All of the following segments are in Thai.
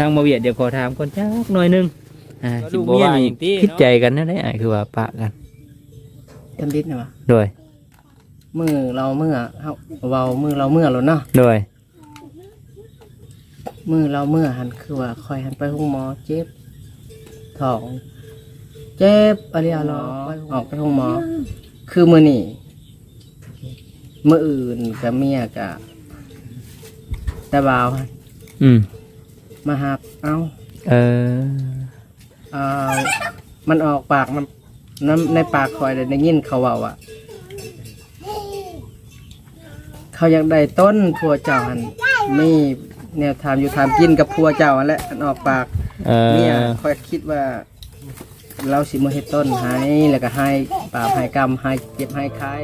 ทางมาเวียดเดี๋ยวขอถามคนจักหน่อยหนึงอ่าก็สิลูบ่กเมียว่านี่หยังคิดใจกันนั่นได้อ้ายคือว่าปะกันจำดิษนะวะโดยมือเราเมื่อเฮาเว้ามือเราเมื่อแล้วเนาะโดยมือเราเมื่อหันคือว่าคอยหันไปห้องหมอเจ็บท้องเจ็บอะไรอะหรอออกไปห้องหมอ คือมือนี่มืออื่นกับเมียกับแต่บ่าวหั่นอืม มาหับเอ้าเออเอามันออกปากมันน้ำในปากคอยเลยได้ยินเขาเว่าอะ เขาอยากได้ต้นพัวเจ้าหันมีแนวทางอยู่ทำกินกับพัวเจ้าหั่นแหละอันออกปาก เออเนี่ยคอยคิดว่า เราสิมาเฮ็ดต้นให้แล้วก็ให้ปราบให้กรรมให้เจ็บให้คาย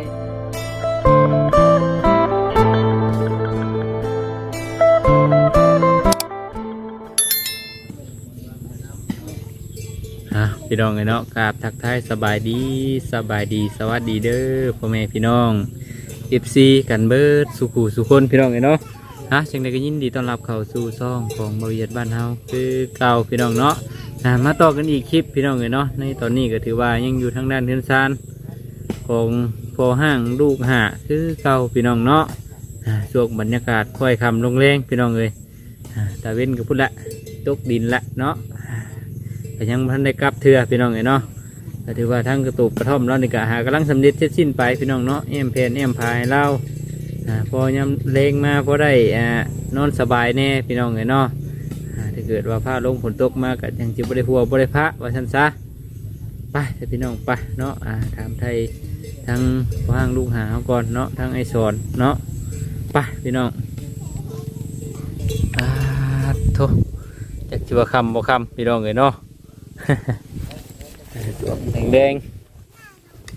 พี่น้องเอ้ยเนาะกราบทักทายสบายดีสบายดีสวัสดีเด้อพ่อแม่พี่น้อง FC กันเบิร์ดสุขูสุคนพี่น้องเอ้ยเนาะฮะจังใดก็ยินดีต้อนรับเข้าสู่ซ่องของบริษัทบ้านเฮาคือเก่าพี่น้องเนาะอะมาต่อกันอีกคลิปพี่น้องเอ้ยเนาะในตอนนี้ก็ถือว่ายังอยู่ทางด้านเทือนซานของพอห้างลูกหาคือเก่าพี่น้องเนาะช่วงบรรยากาศค่อยคำลงแรงพี่น้องเอ้ยตาเว้นก็พุ่นละตกดินละเนาะ แต่ยังบ่ทันได้กลับเถื่อพี่น้องเอ้ยเนาะแต่ถือว่าทั้งกระตุกกระท่อมแล้วนี่ก็หากำลังสำเร็จเสร็จสิ้นไปพี่น้องเนาะเอ็มเพนเอ็มพายเล่าอ่าพอยำเลงมาพอได้อ่านอนสบายแน่พี่น้องเอ้ยเนาะอ่าถ้าเกิดว่าผ้าลงฝนตกมาก็ยังจิบได้หัวบได้พระว่าชันซะไปเถอะพี่น้องไปเนาะอ่าถามไทยทั้งว่างลูกหาเขาก่อนเนาะทั้งไอสอนเนาะไปพี่น้องอ่าโทจากจิวาคำบ่คำพี่น้องเอ้ยเนาะ แดง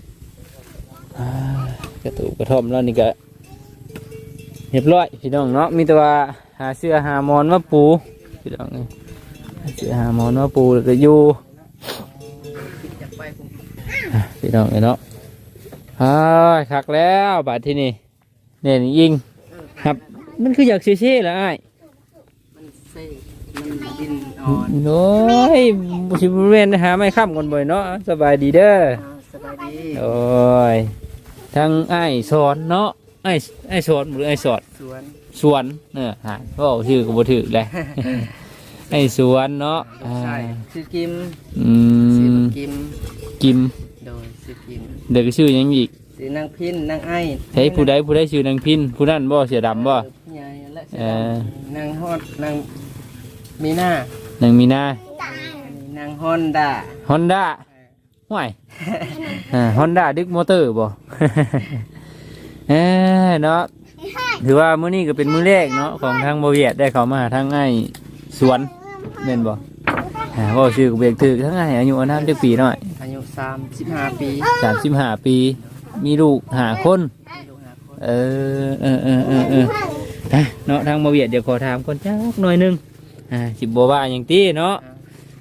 ๆอ่ากระตุกกระท่อมแล้วนี่ก็เรียบร้อยพี่น้องเนาะมีแต่ว่าหาเสื้อหามอนมาปูพี่น้องเอ้ยหาเสื้อหามอนมาปูแล้วก็อยู่พี่น้องเนาะอ้ายคักแล้วบาดที่นี่เนี่ยนยิงครับ มันคืออยากเชี่ยๆแหละไอ้ายมันเซ่มันดินอ่อนโน้ยบุชิบริเวณหาไม่ข้ามกันบ่อยเนาะสบายดีเด้ออ่าสบายดีโอ้ยทั้งไอ้ายสอนเนาะไอ้ไอ้ายสอนหรือไอ้ายสอนสวนสวนเนี่ยหาก็ชื่อก็บ่ถือเลยไอ้สวนเนาะอ่าใช่ชื่อกิมอืชื่อมกิมกิมโดยชื่อกิมเด็กก็ชื่อหยังอีกชื่อนางพินนางไอ้ใช้ผู้ใดผู้ใดชื่อนางพินผู้นั้นบ่เสียดำบ่เออผู้ใหญ่และเออนางฮอดนาง มีหน้านางมีนานางฮอนด้าฮอนด้าห่วยอ่าฮอนด้าดึกมอเตอร์บ่ เออเนาะถือว่ามื้อนี้ก็เป็นมื้อแรกเนาะของทางบ่เวียดได้เข้ามาหาทางไอ้สวนแม่นบ่อ่าบ่ชื่อก็เบียกถือทั้งไอ้อายุอานามจักปีน้อยอายุสามสิบห้าปี35ปี มีลูกห้าคนลูกหาคนเออเออเออเออเอออะเนาะทางบ่เวียดเดี๋ยวขอถามคนจักหน่อยหนึง อ่าสิบ่ว่าหยังติเนาะ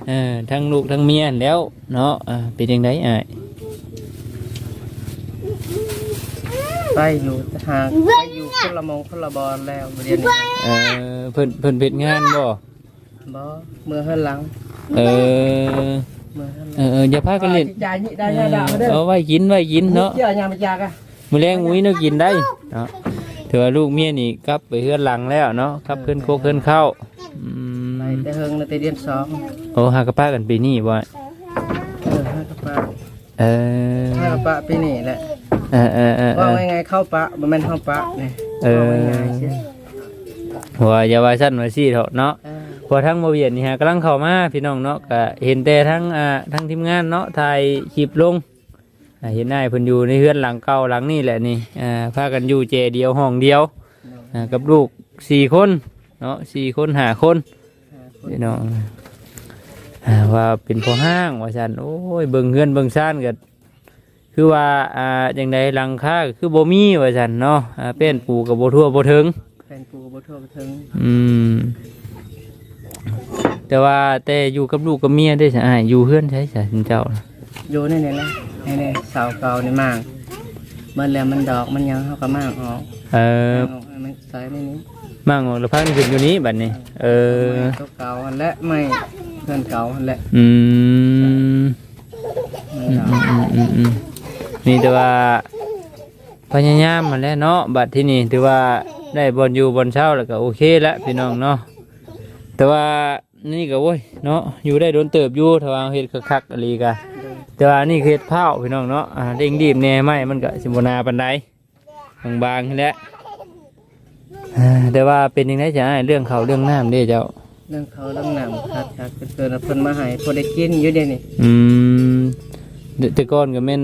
เออทั้งลูกทั้งเมียนั่นแหล้วเนาะอ่าเป็นยังไงอะไปอยู่ทางไปอยู่คนละมองคนละบอลแล้วเรียนนี่เออเพิ่นเพิ่นเพ็ดงานบ่บอเมื่อเฮือนหลังเออเมื่อเฮือนหเอลังอเอออย่าพากันเล่น จ่ายนี่ได้ยาดามาเด้อเอาไว้กินไว้กินเนาะเจ้ายามาจากะมื้อแรงมุ้ยเนาะกินได้เนาะถือว่าลูกเมียนี่กลับไปเฮือนหลังแล้วเนาะกลับขึ้นโคกขึ้นเข้า อืไปมแต่เฮิงในแต่เดือนสองโอ้หากระป้ากันปีนี้บ่เออห้ากระปะเออห้ากระปะปีนี่แหละเออเออเออเอว่าอ ไงๆเข้าปะบ่แม่นเข้าปะนี่เออ ว่าง่ายๆเสียหัวอย่าว่าซั่นว่าซี่เถอะเนาะ เออพอทั้งโมเวียนนี่ฮะกำลังเข้ามาพี่น้องเนาะก็เห็นแต่ทั้งอ่าทั้งทีมงานเนาะถ่ายคลิปลงอ่าเห็นนายเพิ่นอยู่ในเฮือนหลังเก่าหลังนี่แหละนี่อ่าพากันอยู่เจเดียวห้องเดียวอ่ากับลูกสี่คน เนาะสี่คนห้าคนพี่น้องอ่าว่าเป็นพ่อห้างว่าซั่นโอ้ยเบิ่งเฮือนเบิ่งซ่านก็คือว่าอ่าจังใดหลังคาก็คือบ่มีว่าซั่นเนาะอ่าเป็นปูกับบ่ทั่วบ่ถึงแฟนกูบ่ทั่วบ่ถึงอืมแต่ว่าแต่อยู่กับลูกกับเมียได้ใช่ไหมอยู่เพื่อนใช่ใช่เจ้าน่ะอยู่ในนี่แหละในๆเสาเก่านี่มากมันแล้วมันดอกมันยังเฮาก็มากออกเออมากออกให้มันใส่ในนี้ มั่งออกแล้วพักนี่ขึ้นอยู่นี้บัดนี้ เออไม่เก่าๆหันแหละไม่เพื่อนเก่าหันแหละอืมมันอืมเก่าอืมอืมอืมนี่แต่ว่าพยายามมาแล้วเนาะบัดที่นี่ถือว่าได้บอลอยู่บอลเช่าแล้วก็โอเคแล้วพี่น้องเนาะแต่ว่านี่ก็โว้ยเนาะอยู่ได้โดนเติบอยู่ถ้าว่าเฮ็ดคักๆอะไรกะแต่ว่านี่คือเฮ็ดเผาพี่น้องเนาะอ่าเด้งดีบแน่ไหมมันก็สิบ่นาปานใดบางๆนี่แหละอ่า แต่ว่าเป็นยังไงจ้ะอ้ายเรื่องเขาวเรื่องน้ำเด้เจ้า เรื่องเขาเรื่องน้ำขาดขาดเกินๆเพิ่นมาให้พอได้กินอยู่เดี๋ยวนี้อืมแต่แต่ก่อนก็แม่น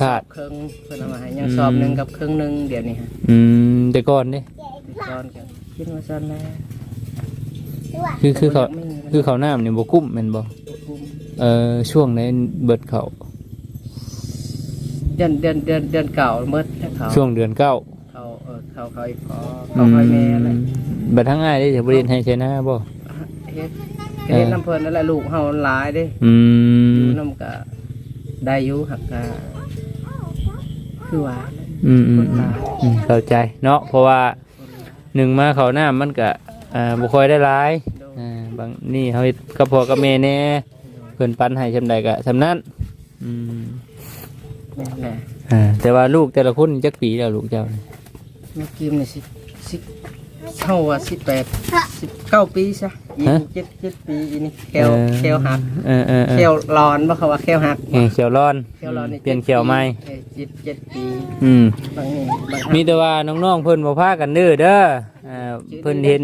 ขาดสอบครึ่งเพิ่นเอามาให้ยังสอบหนึงกับครึ่งหนึงเดี๋ยวนี้ฮะอืมแต่ก่อนเด้ติดตอนกันกินมาซั่นแหละคือคือเขาไม่มีคือเขาวน้ำนี่บ่กุ้มแม่นบ่คุมเอ่อช่วงในเบิดเขาเดือนเดือนเดือนเดือนเก่าเมื่อเขาช่วงเดือนเก้า เขาเออเขาเขาอีกพอเขาคอยแม่แหละบัดทั้งง่ายได้จะบริเวณให้ใช้หน้าบ่เฮ็ดเฮ็ดน้ำเพิ่นนั่นแหละลูกเฮาหลายเด้อือมยู่น้ำกะได้อยู่หักกะคือว่าอืมอืมคนหลายอืมเข้าใจเนาะเพราะว่าหนึ่งมาเขาวหน้ามันก็อ่าบ่ค่อยได้หลายอ่าบางนี่เฮาเฮ็ดกับพ่อกับแม่แน่เพิ่นปันให้ซำใดก็ซำนั้นอืมแม่นแหละอ่าแต่ว่าลูกแต่ละคนจักปีแล้วลูกเจ้านี่ แม่กิมนี่สิสิเท่าว่าสิบแปดสิบเก้าปีซะอีกเจ็ดเจ็ดปีอีนี่แควเออแควหักเออเออเอแคอวร้อนบ่เขาว่าแควหักเออเขียวร้อน แควร้อนนี่เปลี่ยนเขียวใหม่ เออเจ็ดเจ็ดปีอืม บางนี่บางมีแต่ว่าน้องๆเพิ่นบ่พากันดื้อเด้ออ่าเพิ่นเห็น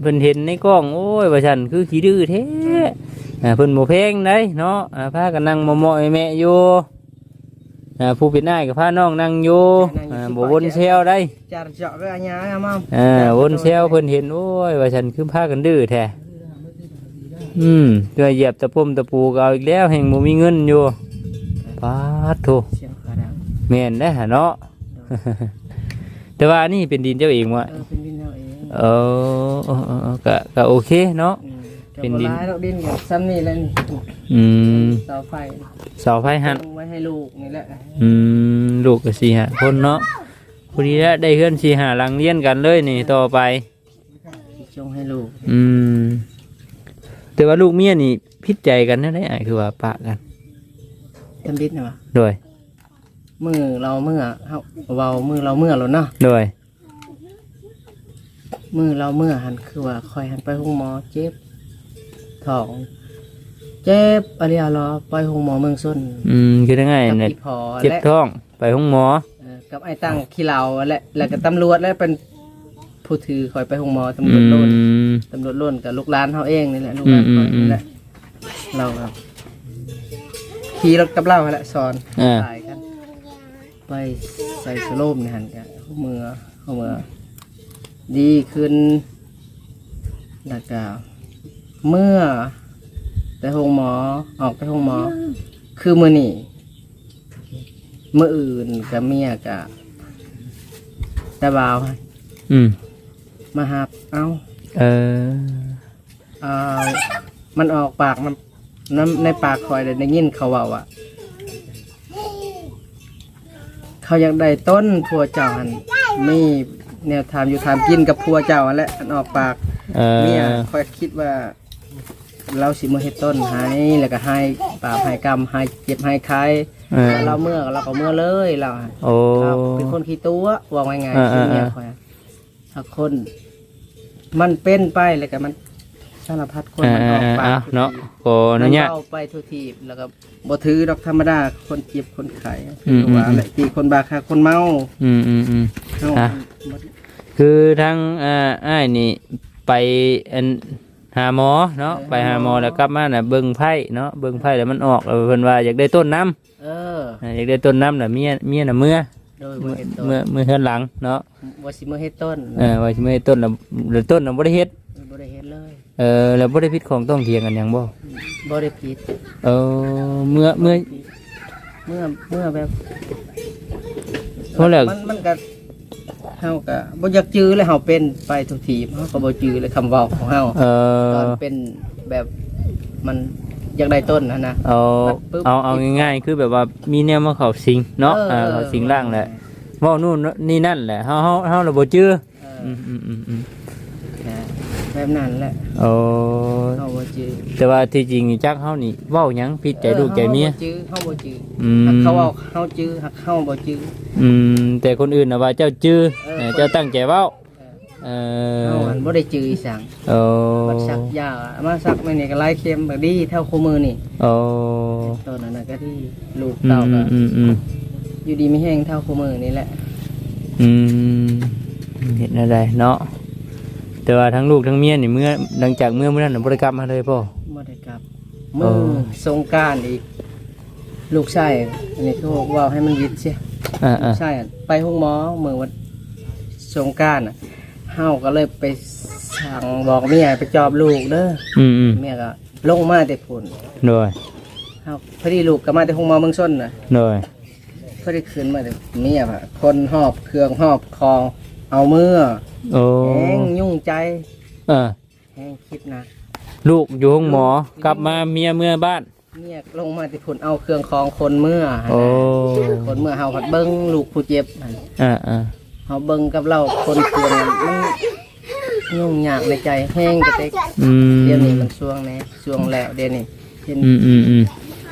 เพิ่นเห็นในกล้องโอ้ยว่าฉันคือขี้ดื้อแท้อ่าเพิ่นบ่แพงได้เนาะอ่าพากันนั่งมอๆแม่ๆอยู่ อ่าผู้เป็นนายก็พาน้องนั่งอยู่อ่าบ่วนเซลได้จาเจาะก็อันยาอะมั่งอ่าวนเซลเพิ่นเห็นโอ้ยว่าฉันคือพากันดื้อแท้อืมตัวเหยียบตะปุ่มตะปูก็เอาอีกแล้วแห่งบ่มีเงินอยู่ปาดโถเสียงขาดังแม่นได้อหะเนาะ แต่ว่านี่เป็นดินเจ้าเองวะเออเป็นดินเอาเองเออเออเออเออก็ก็โอเคเนาะอืมก็ เป็นบ่ดินร้ายดอกดินกับซ้ำนี่แหละนี่อืมเสาไฟเสาไฟหันลงไว้ให้ลูกนี่แหละอืมลูกก็สี่หาคนเนาะพอดีแล้วได้เพื่อนสี่หาหลังเลี้ยนกันเลยนี่ต่อไปจงให้ลูก อืม แต่ว่าลูกเมียนี่พิดใจกันนั่นได้ไอ้คือว่าปะกันทำบิดนะวะโดยมือเราเมื่อเฮาเว้ามือเราเมื่อแล้วเนาะโดยมือเราเมื่อหันคือว่าคอยหันไปห้องหมอเจ็บ ท้อง เจ็บอะไรอะรอไปห้องหมอเมืองส้นอืมคือได้ไงกับเนี่ยพี่พอเจ็บและท้องไปห้องหมอ เอ่อกับไอ้ตั้งขี้เหลาและแล้วก็ตำรวจและเป็นผู้ถือคอยไปห้องหมอตำรอืวจโดน ม ตำรวจโดนกับลูกหลานเขาเองนี่แหละลูกหลานอืมเขาอืมนี่แหละเราครับขี่รถกับเราหั่นแหละสอนอ่า ตายกันไปใส่สโลมนี่หันกันเอามือเอามือดีขึ้นแล้วก็ เมื่อแต่ห้องหมอ ออกไปห้องหมอ คือมือนี่มืออื่นกับเมียกับตาบ่าวอืมมาหับเอา เออเอามันออกปากมันน้ำในปากคอยเลยได้ยินเขาเว่าอะ เขาอยากได้ต้นพัวเจ้าหันมีแนวทางอยู่ทำกินกับพัวเจ้าหั่นแหละอันออกปาก เอเมียอคอยคิดว่า เราสิมือเฮ็ดต้นให้แล้วก็ให้ปราบให้กรรมให้เจ็บให้ใครเออ เราเมื่อเราก็เมื่อเลยเราโอ้ เราเป็นคนขี้ตัวว่าไงายอ่าๆคือเมียอ่าคอยอะถ้าคน มันเป็นไปแล้วก็มันสารพัดคนอ่ามันออกปากอ่าทุกเนาะทีขออนุญาตมันเว้ไปทุกทีแล้วก็บ่ถือดอกธรรมดาคนเจ็บคนไข้อืมคือว่าอืมแหละตีคนบาคาคนเมาอืมอืมอืม เฮาอะ บ่คือทางอ่าอ้ายนี่ไปอัน หาหมอเนาะไปหาหมอแล้วกลับมาน่ะเบิ่งไพ่เนาะเบิ่งไพ่แล้วมันออกแล้วเพิ่นว่าอยากได้ต้นน้ำเอออ่าอยากได้ต้นน้ำน่ะเมียเมียน่ะเมื่อโดยเมื่บ่อเฮ็ดต้นเมื่อเมื่อเฮือนหลังเนาะบ่สิมื้อเฮ็ดต้นเออว่าสิเมื่อต้นน่ะหรือต้นน่ะบ่ได้เฮ็ดบ่ได้เฮ็ดเลยเออแล้วบ่ได้ผิดของต้องเถียงกันหยังบ่บ่ได้ผิดเออเมื่อเมื่อเมื่อเมื่อแบบ เพราะแล้ว มันมันก็ เฮาก็บ่อยากจื้อเลยเฮาเป็นไปทุกทีเฮาก็บ่จื้อเลยคำเว้าของเฮาเอตอนอเป็นแบบมันอยากได้ต้นนะนะ เอาปึ๊บเอาเอาง่ายๆคือแบบว่ามีแนวมาเข้าสิงเนาะอออ่าเข้าสิงร่างแหละเว้านู่นนี่นั่นแหละเฮาเฮาเฮาระบ่จื้อเอออืมอืมอืมอืม แบบนั้นแหละโอ้เฮาบ่จื้อแต่ว่าที่จริงนี่จักเฮานี่เว้าหยังผิดใจลูกใจเมียเฮาบ่จื้อเฮาบ่จื้ออืมหักเขาเอาเฮาจื้อหักเฮาบ่จื้ออืมแต่คนอื่นน่ะว่าเจ้าจื้อเออเออเจ้าตั้งใจเว้าเออเฮาอันบ่ได้จื้ออีสังโอ้บัดสักยามาสักมานี่ก็หลายเข็มแบบดีเท่าคู่มือนี่โอ้ตัวนั้นน่ะก็ที่ลูกอืเต่ามก็อืมอืมอยู่ดีไม่แห้งเท่าคู่มือนี่แหละอืมเห็นอะไรเนาะ แต่ว่าทั้งลูกทั้งเมียนี่เมื่อหลังจากเมื่อเมื่อนั้นนะบริกรรมมาเลยพ่อ บ่ได้กลับเอมืออสงกรารอีก ลูกชายอันนี้เขาบอกว่าให้มันวิทย์เสียอ่าลูอ่ากชายอะไปห้องหมอเมื่อวันสงกรารน่ะเฮาก็เลยไปสั่งบอกเมียไปจอบลูกเด้ออืมอืมเมียก็ลงมาแต่พุ่นโดยเฮาพอดีลูกก็มาแต่ห้องหมอเมืองส้นน่ะโดยพอดีคืนมาแต่เมียอะคนหอบเครื่องหอบคอเอามือ โอ้แห้งยุ่งใจเออแห้งคิดหนะลูกอยู่ห้องหมอกลับมาเมียเมื่อบ้าน เมียลงมาที่พุ่นเอาเครื่องคองคนเมื่อโอ้ คนเมื่อเฮาผัดเบิ้งลูกผู้เจ็บหั่นอ่าอ่าเฮาเบิ้งกับเราคนเครื่องมันยุ่งยากในใจแห้งกระเตกอืมเดี๋ยวนี้มันช่วงแน่ช่วงแล้วเดี๋ยวนี้เห็นอืมอืมอืม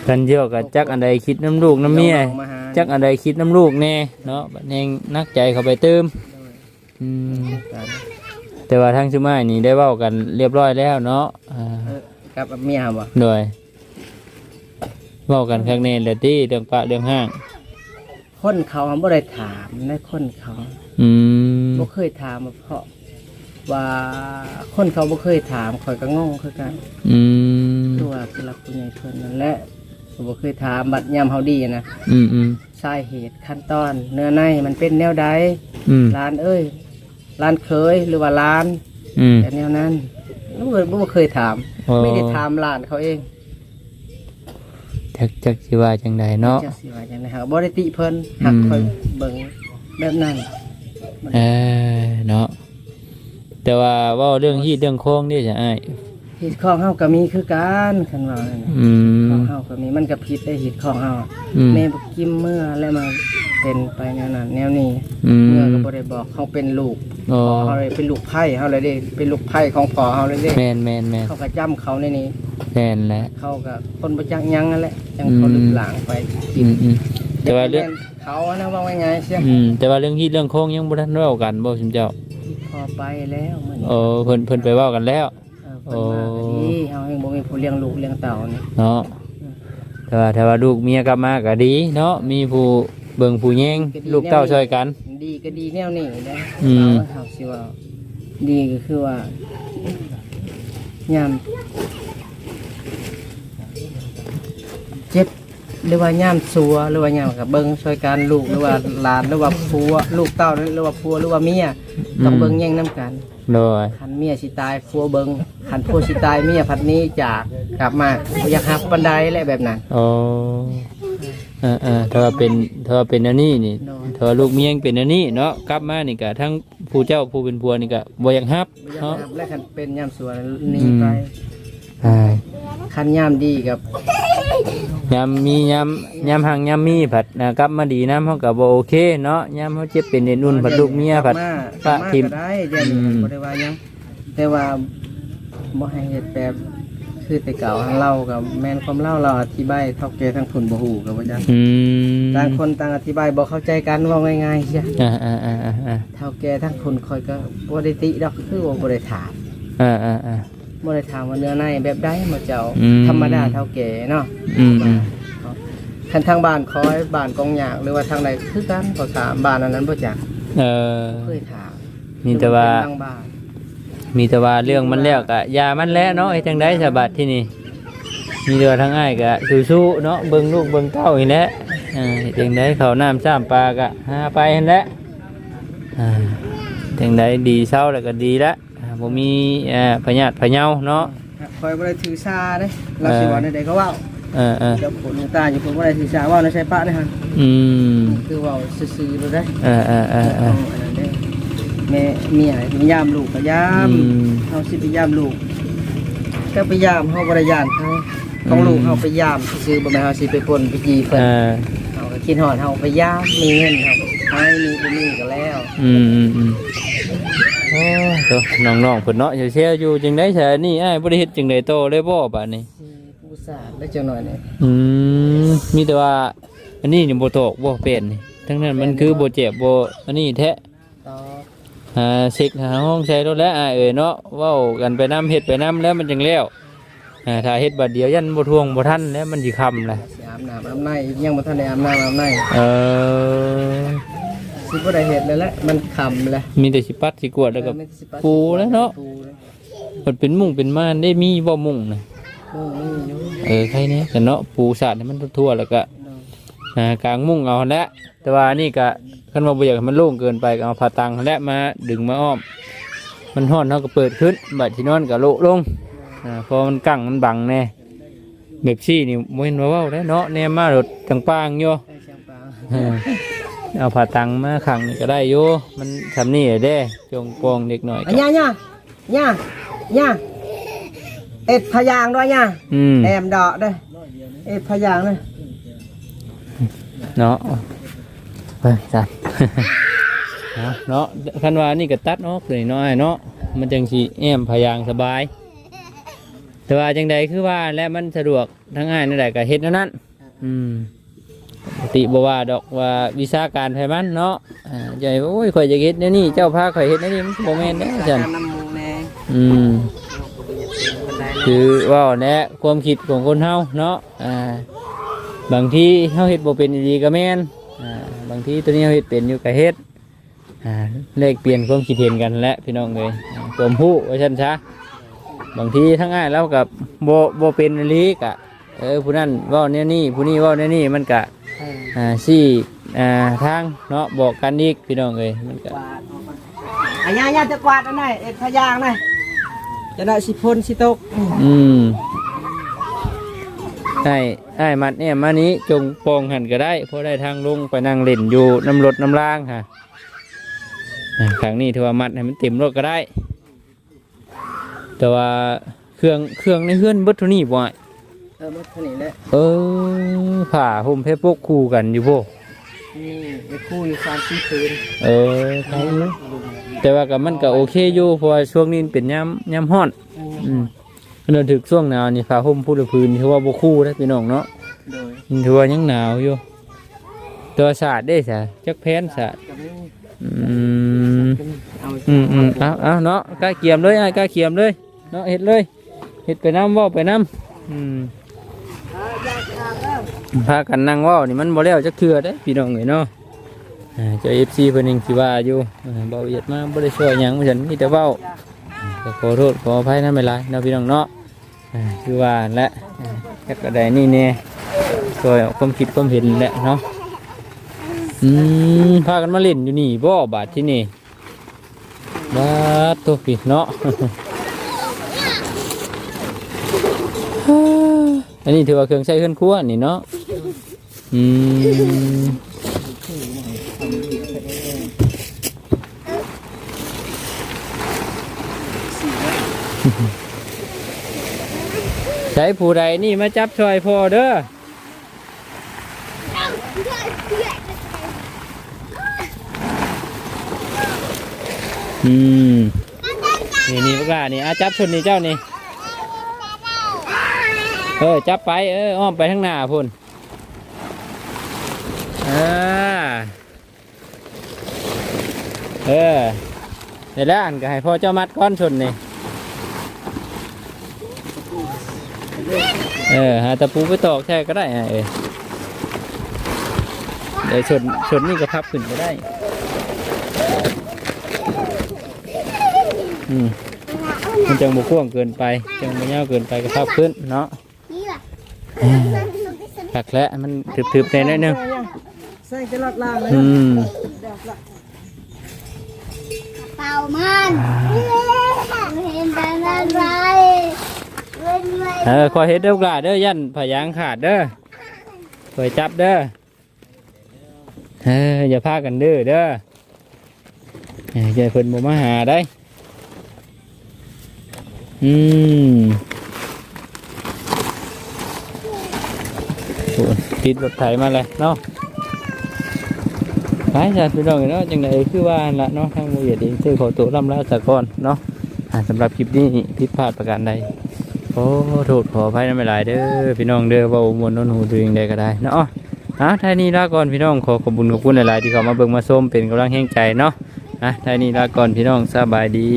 กันเยอะกับจักอันใดคิดน้ำลูกน้ำเมียน้องๆมาหาจักอันใดคิดน้ำลูกแน่เนาะบัดเองนักใจเข้าไปเติม อืมกันแต่ว่าทางชุมายนี่ได้เว้ากันเรียบร้อยแล้วเนาะอ่าเออกับเมียบ่โดยเว้ากันข้างในเดี๋ยวที่เรื่องปะเรื่องห้าง คนเขาบ่ได้ถามในคนเขาอืมบ่เคยถามเพราะว่าคนเขาบ่เคยถามข่อยก็งงคือกันอืมคือว่าผู้หลักผู้ใหญ่เพิ่นนั่นแหละผมบ่เคยถามบัดยามเฮาดีนะอืมอืมสาเหตุขั้นตอนเนื้อในมันเป็นแนวใดอืม ร้านเอ้ย ร้านเคยหรือว่าร้านอืม แต่แนวนั้นบ่เคยบ่เคยถาม อ๋อ ไม่ได้ถามร้านเขาเองจักจักสิว่าจังใดเนาะ จะสิว่าจังได๋ครับบ่ได้ติเพิ่นหักอืมค่อยเบิ่งแบบนั้นเออเนาะแต่ว่าเว่าเรื่องฮีดเรื่องโค้งนี่จะอ้าย เฮ็ดของเฮาก็มีคือกันคันว่านั่นน่ะอืม ของเฮาก็มีมันก็ผิดได้เฮ็ดของเฮาอืมแม่บ่กิมเมื่อแล้วมาเป็นไปแนวนั้นแนวนี้อืมเมื่อก็บ่ได้บอกเขาเป็นลูกอ๋อ พ่อเขาเลยเป็นลูกไผ่เขาเลยเด้เป็นลูกไผ่ของพ่อเขาเลยเด้แมนแมนแมนเขาก็จำเขาในนี้แมนแหละเขาก็คนประจักษ์ยังนั่นแหละจังเขาอืมลึกหลังไปอืมอืมแต่ว่าเรื่องเขาอะนะว่าไงเสียอืมแต่ว่าเรื่องฮีดเรื่องโค้งยังบ่ทันเว้ากันบ่ชิมเจ้า พอไปแล้วมันโอ้เพิ่นเพิ่นไปเว้ากันแล้ว เออเพิ่นมาก็ดีเขาเองบ่มีผู้เลี้ยงลูกเลี้ยงเต่านี่เนาะแต่ว่าถ้าว่าลูกเมียกลับมาก็ดี เนาะมีผู้เบิ่งผู้แยงลูกเต้าช่วยกัน ดีก็ดีแนวนี้นะอืมเอาเขาสิว่าดีก็คือว่ายามเจ็บหรือว่ายามสัวหรือว่ายามกับเบิ้งช่วยกันลูกหรือว่าหลานหรือว่าผัว ลูกเต้าหรือว่าผัวหรือว่าเมียต้องเบิ้งแย่งน้ำกัน โดยคันเมียสิตายผัวเบิ้งคันผัวสิตายเมียพัดหนี้จากกลับมาบ่อยากหักบันไดและแบบนั้น โอ้เออเออถ้าว่าเป็นถ้าว่าเป็นอันนี้นี่โดยถ้าว่าลูกเมียงเป็นอันนี้เนาะกลับมานี่ก็ทั้งผู้เจ้าผู้เป็นผัวนี่ก็บ่อยากฮับบ่อยากเนาะ หักและคันเป็นยามสัวหนีไป ใช่คันยามดีกับ ยามมียามยามห่างยามมีผัดนะกลับมาดีน้ำเขาก็บ่โอเคเนาะยามเขาเจ็บเป็นเด็นอุ่นผัดลูกเมียผัดกลับมาปะกลับมาทิมก็ได้เดี๋ยวนี้อืมบ่ได้ว่าหยังแต่ว่าบ่ให้เฮ็ดแบบคือแต่เก่าทางเรากับแม่นความเล่าเราอธิบายเท่าแก่ทั้งคนบ่ฮู้ก็บ่จังอืมต่างคนต่างอธิบายบ่เข้าใจกันเว่าง่ายๆใช่อ่าอ่าอ่าอ่าอ่าเท่าแก่ทั้งคนคอยก็บ่ได้ติดอกคือว่าบ่ได้ถามอ่าอ่าอ่า บ่ได้ถามว่าเนื้อในแบบใดมาเจ้าอืม ธรรมดาเท่าแก่เนาะอืมอืมคันทางบ้านคอยบ้านกองหยากหรือว่าทางใดคือกันก็ถามบ้านอันนั้นบ่จักเออเคยถามมีแต่ว่าทางบ้านมีแต่ว่าเรื่องมันแล้วก็อยามันแล้วเนาะไอ้จังไดสะบัดที่นี่มีเรือทั้งอ้ายก็สู้ๆเนาะเบิ่งลูกเบิ่งเต้าอีกแหล้วอ่าเฮ็ดจังไดเขาวน้ำซ้ำปลาก็หาไปหั่นแหละอ่าจังไดดีเศร้าแล้วก็ดีละอ่า บ่มีเอ่อพยาธิพะเยาเนาะ คอยบ่ได้ถือซาเด้เราสิว่าใดๆก็เว้าเออเออเดี๋ยวผลหลวงตาอยู่ผมบ่ได้ถือซาเว้าในใช้ปะเด้อหั่นอืมคือเว้าซื่อๆเลยเด้เออเออเออเอออันนั้นเด้แม่เมียพยายามลูกก็ยามอืมเฮาสิไปยามลูกก็ไปยามเฮาบ่ได้ยานเขาของลูกเฮาไปยามซื่อๆบ่แม่นเฮาสิไปปล้นไปจีเพิ่นเออเฮาก็คิดฮอดเฮาไปยามมีเงินเฮาให้มีบ่มีก็แล้ว อืมอืมอืม โอ้ตัวน้องๆเพิ่นเนาะเชียวๆอยู่จังได๋ซะนี่อ้ายบ่ได้เฮ็ดจังไดโตเลยบ่บัดนี้ผู้สาดได้จังหน่อยนี่อืมมีแต่ว่าอันนี้นี่บ่ตกบ่เป็นนี่ทั้งนั้นมันคือบ่เจ็บบ่อันนี้แท้ต่อหาเช็คหาห้องใช้รถแล้วอ้ายเอ้ยเนาะเว้ากันไปนํเฮ็ดไปนํแล้วมันจังแล้วอ่าถ้าเฮ็ดบัดเดียวยันบ่ทวงบ่ทันแล้วมันสิค่ำแหละสิอาบน้ำอาบในยังบ่ทันได้อาบน้ำอาบในเออ สิบ่ได้เฮ็ดเลยแหละมันค่ำแล้วมีแต่สิปัดสิกวดแล้วก็เออมันสิปัดปูแล้วเนาะปูแล้วมันเป็นมุ้งเป็นม่านได้มีบ่มุ้งนะโอ้มีอยู่เออใครเนี่ยแต่เนาะปูสาดให้มันทั่วๆแล้วก็เนาะอ่ากลางมุ้งเอาหั่นแหละแต่ว่านี่ก็คันว่าบ่อยากให้มันโล่งเกินไปก็เอาผ้าตังหั่นแหละมาดึงมาอ้อม มันฮ้อนเฮาก็เปิดขึ้นบัดที่นอนก็โละลงอ่าเพอมันกั้งมันบังแน่แบบซี่นี่บ่เห็นว่าเว้าได้เนาะแน่มารถตังปางอยู่ใส่เชียงปลา เออ เอาผ้าตังมาขังนี่ก็ได้อยู่มันทำนี่เด้จงปองเด็กหน่อยอะก็ย่าย่าย่าย่าเอ็ดพะยางด้วยย่าอืมแอมดอกเด้อเอ็ดพะยางเด้อเนาะไปจัดเอาเนาะคันว่านี่ก็ตัดออกเลยเนาะไอ้เนาะมันจังสีแอมพยางสบาย แต่ว่าจังใดคือว่าและมันสะดวกทั้งง่ายนั่นแหละก็เฮ็ดนั่นนั่นอืมปก ติบ่ว่าดอกว่าวิชาการไผมันเนาะอ่าใหญ่ว่าโอ้ยข่อยจะเฮ็ดแนวนี่เจ้าพาข่อยเฮ็ดแนวนี่มันบ่แม่นเด้อจันน้ำมูแน่อืมคือเว่าแนะความคิดของคนเฮาเนาะอ่าบางทีเฮาเฮ็ดบ่เป็นดีก็แม่นอ่าบางทีตัวนี้เฮาเฮ็ดเป็นอยู่ก็เฮ็ดอ่าเลขเปลี่ยนความคิดเห็นกันแหละพี่น้องเอ้ยอ่าความรู้ว่าซั่นซะบางทีทั้งง่ายแล้วกับบ่บ่เป็นอีหลีกะเออผู้นั้นเว้าแนวนี้ผู้นี้เว้าแนวนี้มันกะเอออ่าซี่อ่าทางเนาะบอกกันอีกพี่น้องเอ้ยมันก็กวาดออกมาอะย่าย่าจะกวาดอันไหนเอ็ดพะยางหน่อยจะได้สิพ่นสิตกอืมอืมไอ้ไอ้มัดเนี่ยมานี้จงปองหันก็ได้เพราะได้ทางลงไปนั่งเล่นอยู่น้ำรถน้ำล่างค่ะอ่าครั้งนี้ถือว่ามัดให้มันเต็มรถก็ได้ แต่ว่าเครื่องเครื่องในเพื่อนเบิดเท่านี้บ่อย เออมันเท่านี้แหละเออผ่าห่มเพชรพวกคู่กันอยู่พวกนี่ไปคู่อยู่สามสี่คืนเออใช่อยู่แต่ว่ากับมันก็โอเคอยู่เพราะว่าช่วงนี้เป็นย้ำย้ำห้อนอืมเดินถึกช่วงหนาวนี่ผ้าห่มผู้ละพื้นถือว่าบ่คู่นะพี่น้องเนาะโดยมันถือว่ายังหนาวอยู่ตัวสาดได้สะจักแพนสาดกับนี่อืมเอาอืมอืมเอาเอาเนาะกล้าเกียมเลยไอ้ายกล้าเกียมเลยเนาะเฮ็ดเลยเฮ็ดไปน้ำเว่าไปน้ำอืม พากันนั่งว่านี่มันบ่แล้วจักเทื่อเด้พี่น้องเอ้ยเนาะอ่าเจ้า FC เพิ่นเองสิว่าอยู่เบาเอียดมากบ่ได้ช่วยหยังว่าซั่นมีแต่เว้าอ่าก็ขอโทษขออภัยนำหลายๆเนาะพี่น้องเนาะคือว่าและอ่กระไดนี่แน่ช่วยเอาความคิดความเห็นแหละเนาะอืมพากันมาเล่นอยู่นี่บ่บาทที่นี่บาทตัวปิดเนาะอันนี้ถือว่าเครื่องใช้เครื่องครัวนี่เนาะ อืมใช้ผู้ใดนี่มาจับช่วยพ่อเด้ออืมนี่นี่พวกหลานนี่อาจับชนนี่เจ้านี่ เออ จับไป เออ อ้อมไปข้างหน้าพุ่น อ่าเออเดี๋ยวแล้วอันก็ให้พ่อเจ้ามัดก้อนชนนี่เออหาตะปูไปตอกแท้ก็ได้อะเออเดี๋ยวชนชนนี่ก็พับขึ้นก็ได้ อืมมันจังบุกว้างเกินไปจังบุยาวเกินไปก็พับขึ้นเนาะผักแล้วมันถึบๆในนิดนึง ใส่จะลอดล่างเลยอืมเป่ามันเห็นเป็นอะไรเป็นไงเออคอยเฮ็ดเด้อกล่าเด้อยันพยางขาดเด้อคอยจับเด้อเอออย่าพากันเด้อเด้อเอออย่าเพิ่นบ่มาหาได้อืมโอ้ยติดรถไถมาเลยเนาะ พาจ้ะพี่น้องเนาะจังไงคือว่านละเนาะทางโมเยดเองซื้อขอตัวลำลาสะก่อนเนาะสำหรับคลิปนี้ผิดพลาดประการใดโอ้โทษขออภัยนำหลายเด้อพี่น้องเด้อว่ามวนโนนหูตัวเองได้ก็ได้เนาะอะท่านี้ลาก่อนพี่น้องขอขอบคุญขอบคุณหลายๆที่เข้ามาเบิ่งมาส้มเป็นกำลังแห่งใจเนาะอะท่านี้ลาก่อนพี่น้องสบายดี